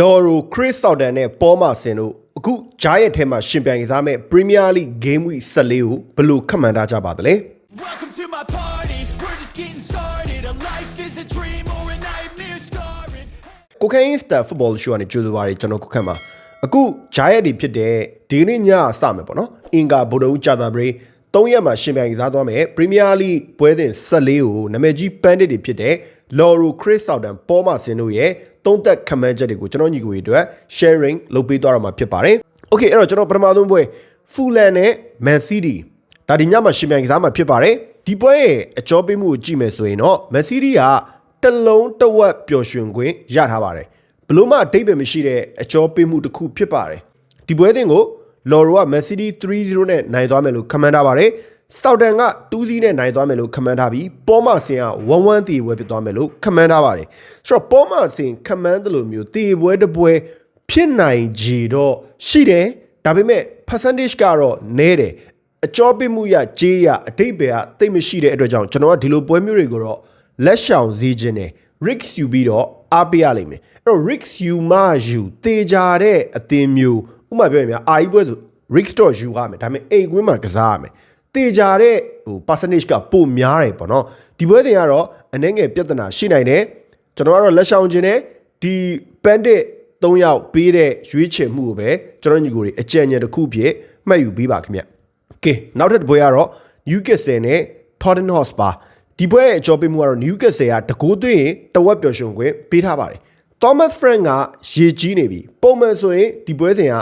လော်ရိုခရစ်ဆော့တန်နဲ့ပေါ်မာဆင်တို့အခုဂျားရဲ့ထဲမှာရှင်ပြိုင်ကစားမဲ့ပရီးမီးယားလိဂ်ဂိမ်းဝီ14ကိုဘယ်လိုခန့်မှန်းထားကြပါသလဲ Welcome to my party. We're just getting started. A life is a dream or a nightmare scarring. ကိုခိုင်းစတာဖုတဘောရှိုးကနေကြိုးစားပါရကျွန်တော်ခုခန့်မှာအခုဂျားရဲ့ဒီဖြစ်တဲ့ဒီနေ့ညစမယ်ပေါ့နော်အင်္ဂါဗိုလ်တော်ကြာတာပရီ3ရက်မှာရှင်ပြိုင်ကစားသွားမယ်ပရီးမီးယားလိပွဲစဉ်14ကိုနာမည်ကြီးပန်းတစ်တွေဖြစ်တဲ့ လော်ရိုခရစ်ဆော့တန်ပေါ်မာဆင်တို့ရဲ့သုံးသက်ခန့်မှန်းချက်တွေကိုကျွန်တော်ညီကိုတွေအတွက် sharing လုပ်ပေးသွားတော့မှာဖြစ်ပါတယ် Okay အဲ့တော့ကျွန်တော်ပထမဆုံးပွဲဖူလန်နဲ့မန်စီးတီဒါဒီညမှာရှင်ပြိုင်ကစားမှာဖြစ်ပါတယ်ဒီပွဲရဲ့အကြောပေးမှုကိုကြည့်မယ်ဆိုရင်တော့မန်စီးတီကတလုံးတဝက်ပျော်ရွှင်ခွင့်ရထားပါတယ်ဘလို့မှအတိတ်ပဲမရှိတဲ့အကြောပေးမှုတစ်ခုဖြစ်ပါတယ်ဒီပွဲတင်ကိုလော်ရိုကမန်စီးတီ3-0နဲ့နိုင်သွားမယ်လို့ခန့်မှန်းထားပါတယ် ဆောက်တန်က2-0နဲ့နိုင်သွားမယ်လို့ခန့်မှန်းထားပြီးပေါ်မဆင်က1-1တီပွဲဖြစ်သွားမယ်လို့ခန့်မှန်းထားပါတယ်ဆိုတော့ပေါ်မဆင်ခန့်မှန်းတယ်လို့မျိုးတီပွဲတစ်ပွဲဖြစ်နိုင်ကြတော့ရှိတယ်ဒါပေမဲ့ percentage ကတော့နည်းတယ်အကျော်ပစ်မှုရကြေးရအတိတ်ပဲကတိတ်မရှိတဲ့အတွက်ကြောင့်ကျွန်တော်ကဒီလိုပွဲမျိုးတွေကိုတော့လက်ရှောင်စည်းခြင်းနဲ့ risk ယူပြီးတော့အားပေးရလိမ့်မယ်အဲ့တော့ risk ယူမှယူတေချာတဲ့အသင်းမျိုးဥပမာပြောရင်များအာကြီးပွဲဆို risk တော့ယူရမယ်ဒါပေမဲ့အိမ်ကွင်းမှာကစားရမယ် တေချာတဲ့ဟို percentage ကပိုများတယ်ပေါ့နော်ဒီပွဲတင်ကတော့အနေငယ်ပြဿနာရှိနိုင်တယ်ကျွန်တော်ကတော့လက်ရှောင်ခြင်းနဲ့ဒီ bandit ၃ယောက်ပေးတဲ့ရွေးချယ်မှုကိုပဲကျွန်တော်ညီကိုတွေအကြံဉာဏ်တစ်ခုဖြစ်မှတ်ယူပေးပါခင်ဗျ။ Okay နောက်ထပ်တစ်ပွဲကတော့ Newcastle နဲ့ Tottenham Hotspur ဒီပွဲရဲ့အကြောပေးမှုကတော့ Newcastle ကတကိုးသွင်းရင်တဝက်ပျော်ရွှင်ခွင့်ပေးထားပါတယ်။ Thomas Frank ကရေကြီးနေပြီပုံမှန်ဆိုရင်ဒီပွဲစဉ်က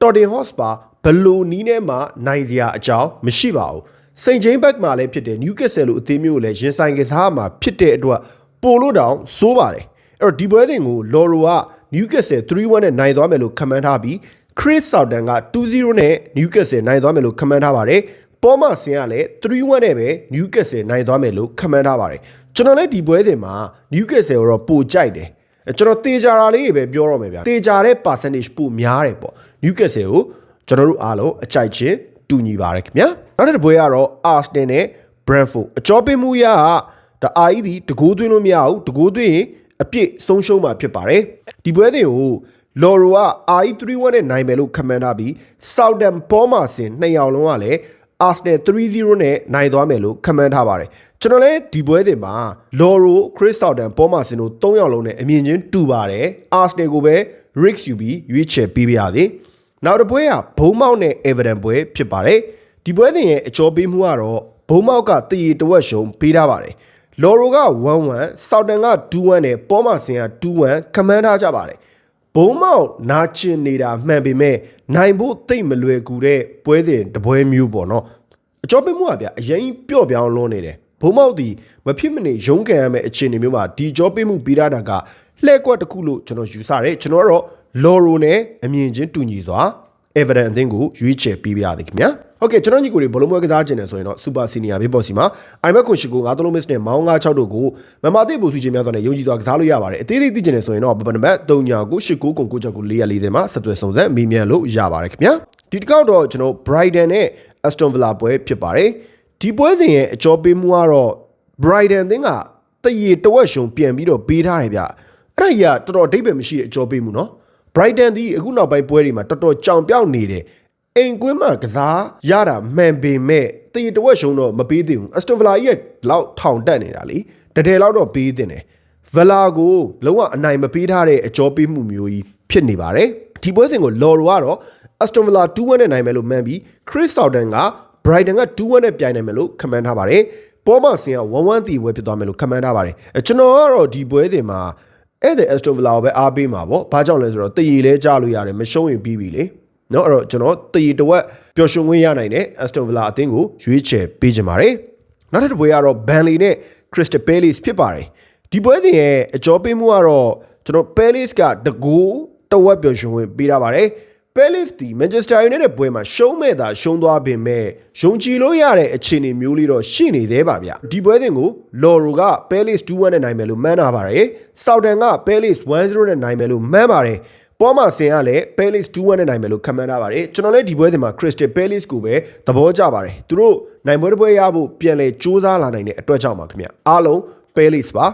Tottenham Hotspur ဘလိုနီးနဲ့မှနိုင်စရာအကြောင်းမရှိပါဘူး။ St. James Park မှာလည်းဖြစ်တယ် Newcastle လိုအသင်းမျိုးကိုလည်းရင်ဆိုင်ကစားမှာဖြစ်တဲ့အတွက်ပိုလို့တောင်စိုးပါတယ်။အဲ့တော့ဒီပွဲစဉ်ကို Loro က Newcastle 3-1နဲ့နိုင်သွားမယ်လို့ခန့်မှန်းထားပြီး Chris Southern က2-0နဲ့ Newcastle နိုင်သွားမယ်လို့ခန့်မှန်းထားပါတယ်။ပေါ်မဆင်ကလည်း3-1နဲ့ပဲ Newcastle နိုင်သွားမယ်လို့ခန့်မှန်းထားပါတယ်။ကျွန်တော်လည်းဒီပွဲစဉ်မှာ Newcastle ကိုတော့ပိုကြိုက်တယ်။အဲကျွန်တော်တေချာတာလေးပဲပြောတော့မယ်ဗျာ။တေချာတဲ့ percentage ပိုများတယ်ပေါ့။ Newcastle ကို ကျွန်တော်တို့အားလုံးအကြိုက်ချင်းတူညီပါတယ်ခင်ဗျာ။နောက်တစ်ပွဲကတော့ Arsenal နဲ့ Brentford အကြောပေးမှုရကဒါအာအီဒီတကိုးသွင်းလို့မရဘူးတကိုးသွင်းရင်အပြည့်ဆုံးရှုံးမှာဖြစ်ပါတယ်ဒီပွဲစဉ်ကိုလော်ရိုက RE31 နဲ့နိုင်မယ်လို့ခန့်မှန်းထားပြီး Southern ပေါ်မှာစင်နှစ်ယောက်လုံးကလည်း Arsenal 3-0နဲ့နိုင်သွားမယ်လို့ခန့်မှန်းထားပါတယ်ကျွန်တော်လည်းဒီပွဲစဉ်မှာ Loro Chris Southern ပေါ်မှာစင်တို့၃ယောက်လုံးနဲ့အမြင်ချင်းတူပါတယ် Arsenal ကိုပဲ Rick ယူပြီးရွေးချယ်ပေးပါရစေ နောက်တစ်ပွဲကဘုံမောက်နဲ့ Everton ပွဲဖြစ်ပါတယ်ဒီပွဲစဉ်ရဲ့အကျော်ပေးမှုကတော့ဘုံမောက်ကတည်ရတဝက်ရှုံပေးထားပါတယ်လော်ရိုက1-1ဆောက်တန်က2-1နဲ့ပေါ်မာစင်က2-1ခမန်းထားကြပါတယ်ဘုံမောက်နာကျင်နေတာမှန်ပေမဲ့နိုင်ဖို့တိတ်မလွယ်ကူတဲ့ပွဲစဉ်တပွဲမျိုးပေါ့နော်အကျော်ပေးမှုကဗျအရင်ပျော့ပြောင်းလွန်းနေတယ်ဘုံမောက်ဒီမဖြစ်မနေရုန်းကန်ရမယ့်အခြေအနေမျိုးမှာဒီကြောပေးမှုပြီးတာက လှဲ့ကွက်တစ်ခုလို့ကျွန်တော်ယူဆတယ်ကျွန်တော်ကတော့လော်ရိုနဲ့အမြင်ချင်းတူညီစွာ Everton အသင်းကိုရွေးချယ်ပေးပါရစေခင်ဗျာဟုတ်ကဲ့ကျွန်တော်ညီကိုတွေဘလုံးပွဲကစားခြင်းတယ်ဆိုရင်တော့ Super Senior ဘေးဘော့စီမှာ iMac ခွန်ရှိကို9 3 miss နဲ့မောင်း96တို့ကိုမမသိဘူးစုချင်းများတော့လည်းယုံကြည်စွာကစားလို့ရပါတယ်အသေးသေးသိခြင်းတယ်ဆိုရင်တော့ဘဘနံပါတ်3ညာကို89ကို9ချက်ကို440မှာဆက်သွယ်ဆောင်သက်မေးမြန်းလို့ရပါတယ်ခင်ဗျာဒီတစ်ခေါက်တော့ကျွန်တော် Brighton နဲ့ Aston Villa ပွဲဖြစ်ပါတယ်ဒီပွဲစဉ်ရဲ့အကျော်ပေးမှုကတော့ Brighton အသင်းကတရေတဝက်ရှုံပြန်ပြီးတော့ပေးထားတယ်ဗျ အဲ့ဒါကြီးကတော်တော်အဓိပ္ပာယ်မရှိတဲ့အကျော်ပေးမှုနော် Brighton ဒီအခုနောက်ပိုင်းပွဲတွေမှာတော်တော်ကြောင်ပြောင်နေတယ်အိမ်ကွင်းမှာကစားရတာမှန်ပေမဲ့တည်တဝက်ရှုံးတော့မပေးသေးဘူး Aston Villa ရဲ့လောက်ထောင်တက်နေတာလေတကယ်လောက်တော့ပေးတင်တယ်ဗလာကိုလုံးဝအနိုင်မပေးထားတဲ့အကျော်ပေးမှုမျိုးကြီးဖြစ်နေပါတယ်ဒီပွဲစဉ်ကိုလော်ရိုကတော့ Aston Villa 2-1နဲ့နိုင်မယ်လို့မှန်းပြီး Chris Southern က Brighton က2-1နဲ့ပြိုင်နိုင်မယ်လို့ခန့်မှန်းထားပါတယ်ပေါ်မစင်က1-1တီပွဲဖြစ်သွားမယ်လို့ခန့်မှန်းထားပါတယ်ကျွန်တော်ကတော့ဒီပွဲစဉ်မှာ အဲ့တဲ့ Aston Villa ကိုပဲအားပေးမှာပေါ့။ဘာကြောင့်လဲဆိုတော့တည်ရည်လဲကြားလို့ရတယ်မရှုံးရင်ပြီးပြီလေ။နော်အဲ့တော့ကျွန်တော်တည်ရည်တစ်ဝက်ပျော်ရွှင်ခွင့်ရနိုင်တဲ့ Aston Villa အသင်းကိုရွေးချယ်ပေးကြပါတယ်။နောက်တစ်ပွဲကတော့ Burnley နဲ့ Crystal Palace ဖြစ်ပါတယ်။ဒီပွဲစဉ်ရဲ့အကြောပေးမှုကတော့ကျွန်တော် Palace ကတကူတစ်ဝက်ပျော်ရွှင်ခွင့်ပေးထားပါတယ်။ Palace ဒီ Manchester United ပွဲမှာရှုံးမဲ့တာရှုံးသွားပင်မဲ့ယုံကြည်လို့ရတဲ့အခြေအနေမျိုးလေးတော့ရှိနေသေးပါဗျဒီပွဲစဉ်ကို Loro က Palace 2-1နဲ့နိုင်မယ်လို့မှန်းထားပါတယ် Southampton က Palace 1-0နဲ့နိုင်မယ်လို့မှန်းပါတယ်ပေါ်မှာဆင်ကလည်း Palace 2-1နဲ့နိုင်မယ်လို့ခန့်မှန်းထားပါတယ်ကျွန်တော်လည်းဒီပွဲစဉ်မှာ Crystal Palace ကိုပဲသဘောကျပါတယ်သူတို့နိုင်ပွဲတစ်ပွဲရဖို့ပြန်လဲစူးစမ်းလာနိုင်တဲ့အတွက်ကြောင့်ပါခင်ဗျအားလုံး Palace ပါ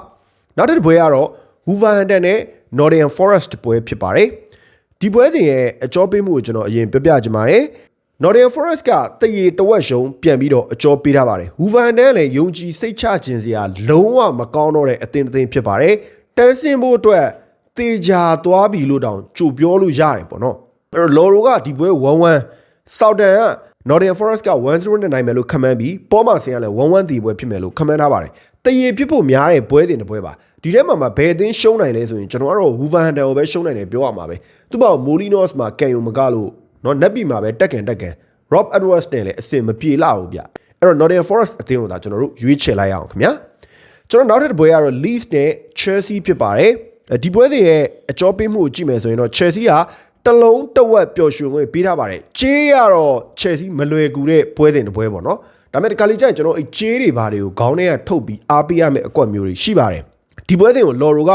နောက်တစ်ပွဲကတော့ Wolverhampton နဲ့ Nottingham Forest ပွဲဖြစ်ပါတယ် ဒီပွဲစဉ်ရဲ့အကြောပေးမှုကိုကျွန်တော်အရင်ပြပြချင်ပါတယ် Nottingham Forest ကတရေတဝက်ရှုံပြန်ပြီးတော့အကြောပေးထားပါတယ်။ Hoover နဲ့လည်းယုံကြည်စိတ်ချခြင်းစရာလုံးဝမကောင်းတော့တဲ့အသင်းတစ်သင်းဖြစ်ပါတယ်။တန်းစင်ဖို့အတွက်တေချာသွားပြီလို့တောင်ကြိုပြောလို့ရတယ်ပေါ့နော်။အဲ့တော့ Loro ကဒီပွဲ1-1 Southampton က Nottingham Forest က1-0နဲ့နိုင်မယ်လို့ခန့်မှန်းပြီးပေါ်မာဆင်ကလည်း1-1တီပွဲဖြစ်မယ်လို့ခန့်မှန်းထားပါတယ်။ တရေဖြစ်ဖို့များတဲ့ပွဲတင်တစ်ပွဲပါ။ဒီထဲမှာမှဘယ်အသင်းရှုံးနိုင်လဲဆိုရင်ကျွန်တော်ကတော့ Wolverhampton ကိုပဲရှုံးနိုင်တယ်ပြောရမှာပဲ။သူ့ဘောက် Molinos မှာကန်ယုံမကလို့နော်နက်ပြီမှာပဲတက်ကန်တက်ကန် Rob Edwards နဲ့လည်းအစင်မပြေလာဘူးဗျအဲ့တော့ Nottingham Forest အသင်းကိုဒါကျွန်တော်တို့ရွေးချယ်လိုက်ရအောင်ခင်ဗျာကျွန်တော်နောက်ထပ်တစ်ပွဲကတော့ Leeds နဲ့ Chelsea ဖြစ်ပါတယ်အဲဒီပွဲတွေရဲ့အကြောပေးမှုကိုကြည့်မယ်ဆိုရင်တော့ Chelsea ကတလုံးတဝက်ပျော်ရွှင်ခွင့်ပေးထားပါတယ်ကြေးရတော့ Chelsea မလွယ်ကူတဲ့ပွဲစဉ်တစ်ပွဲပေါ့နော်ဒါပေမဲ့ဒီကလေးကျရင်ကျွန်တော်အဲ့ကြေးတွေဘာတွေကိုခေါင်းထဲကထုတ်ပြီးအားပေးရမယ့်အကွက်မျိုးတွေရှိပါတယ်ဒီပွဲစဉ်ကို Loro က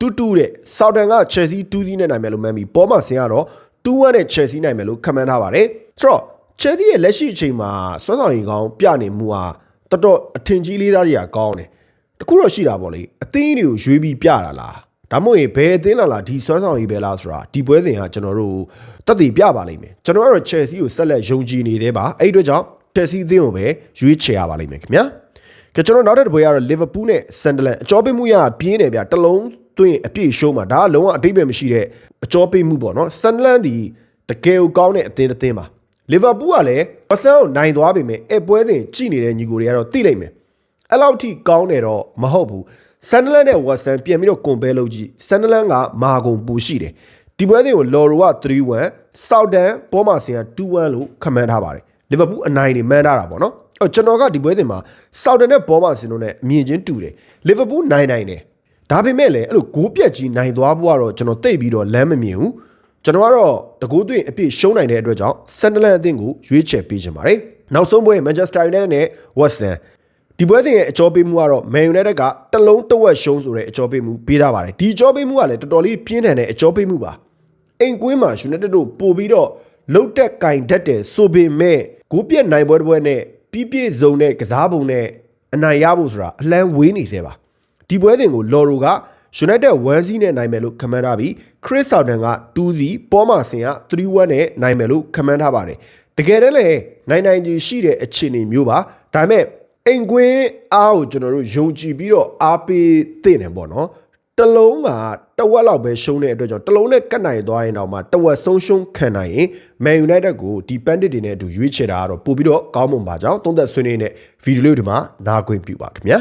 တူးတူးတဲ့ Southampton က Chelsea 2-0နဲ့နိုင်မယ်လို့မှန်းပြီးပေါ်မှာဆင်ကတော့2-1နဲ့ Chelsea နိုင်မယ်လို့ခန့်မှန်းထားပါတယ်ဆိုတော့ Chelsea ရဲ့လက်ရှိအချိန်မှာစွမ်းဆောင်ရည်ကောင်းပြနေမှုဟာတော်တော်အထင်ကြီးလေးသားကြီးကောင်းတယ်တခုတော့ရှိတာပေါ့လေအသင်းတွေကိုရွေးပြီးပြတာလားဒါမှမဟုတ်ရင်ဘယ်အသင်းလာလာဒီစွမ်းဆောင်ရည်ပဲလားဆိုတာဒီပွဲစဉ်ကကျွန်တော်တို့တက်တည်ပြပါလိမ့်မယ်ကျွန်တော်ကတော့ Chelsea ကိုဆက်လက်ယုံကြည်နေသေးပါအဲ့ဒီအတွက်ကြောင့် Chelsea အသင်းကိုပဲရွေးချယ်ရပါလိမ့်မယ်ခင်ဗျာကကျွန်တော်နောက်တစ်ပွဲကတော့ Liverpool နဲ့ Sunderland အကြောပေးမှုရပြင်းတယ်ဗျတလုံးသွင်းအပြည့်ရှုံးမှာဒါကလုံးဝအတိတ်ပဲမရှိတဲ့အကြောပေးမှုပေါ့နော် Sunderland ဒီတကယ်ကိုကောင်းတဲ့အသင်းတစ်သင်းပါလီဗာပူးကလည်းဝက်ဆန်ကိုနိုင်သွားပြီမယ်အဲပွဲစဉ်ကြည့်နေတဲ့ညီကိုတွေကတော့သိလိုက်မယ်အဲ့လောက်ထိကောင်းတယ်တော့မဟုတ်ဘူးဆန်နလန်နဲ့ဝက်ဆန်ပြန်ပြီးတော့ကွန်ပဲလုပ်ကြည့်ဆန်နလန်ကမာကုန်ပူရှိတယ်ဒီပွဲစဉ်ကိုလော်ရိုက3-1ဆောက်တန်ပေါ်မာဆင်က2-1လို့ခန့်မှန်းထားပါတယ် လီဗာပူးအနိုင်နေမှန်းထားတာပေါ့နော်အော်ကျွန်တော်ကဒီပွဲစဉ်မှာဆောက်တန်နဲ့ပေါ်မာဆင်တို့နဲ့အမြင်ချင်းတူတယ်လီဗာပူးနိုင်နိုင်တယ်ဒါပေမဲ့လည်းအဲ့လိုဂိုးပြက်ကြီးနိုင်သွားဖို့ကတော့ကျွန်တော်သိပြီးတော့လမ်းမမြင်ဘူးကျွန်တော်ကတော့တကူးသွင်းအပြည့်ရှုံးနိုင်တဲ့အတွက်ကြောင့်ဆန်ဒလန်အသင်းကိုရွေးချယ်ပေးချင်ပါတယ်။နောက်ဆုံးပွဲမန်ချက်စတာယူနိုက်တက်နဲ့ဝက်စ်ဟမ်ဒီပွဲစဉ်ရဲ့အကြောပေးမှုကတော့မန်ယူနိုက်တက်ကတလုံးတဝက်ရှုံးဆိုတဲ့အကြောပေးမှုပေးထားပါတယ်။ဒီအကြောပေးမှုကလည်းတော်တော်လေးပြင်းထန်တဲ့အကြောပေးမှုပါ။အိမ်ကွင်းမှာယူနိုက်တက်တို့ပို့ပြီးတော့လုတ်တက်ကင်တတ်တယ်ဆိုပေမဲ့ ဂိုးပြက်နိုင်ပွဲတစ်ပွဲနဲ့ပြပြည့်စုံတဲ့ကစားပုံနဲ့အနိုင်ရဖို့ဆိုတာအလန်းဝေးနေသေးပါ။ဒီပွဲစဉ်ကိုလော်ရိုက United 1စီးနဲ့နိုင်မယ်လို့ခန့်မှန်းထားပြီး Chris Southampton က2စီးပေါ်မာဆင်က3-1နဲ့နိုင်မယ်လို့ခန့်မှန်းထားပါတယ်တကယ်တည်းလည်းနိုင်နိုင်ကြီးရှိတဲ့အခြေအနေမျိုးပါဒါပေမဲ့အိမ်ကွင်းအားကိုကျွန်တော်တို့ယုံကြည်ပြီးတော့အားပေးသင့်တယ်ပေါ့နော် တလုံးကတဝက်လောက်ပဲရှုံးတဲ့အတွက်ကြောင့်တလုံးနဲ့ကတ်နိုင်သွားရင်တော့မှတဝက်ဆုံးရှုံးခံနိုင်ရင် Man United ကိုဒီ Bandit တွေနဲ့အတူရွေးချယ်တာကတော့ပို့ပြီးတော့ကောင်းမွန်ပါကြောင်းသုံးသက်ဆွေးနွေးနေတဲ့ဗီဒီယိုလေးဒီမှာနားခွင့်ပြုပါခင်ဗျာ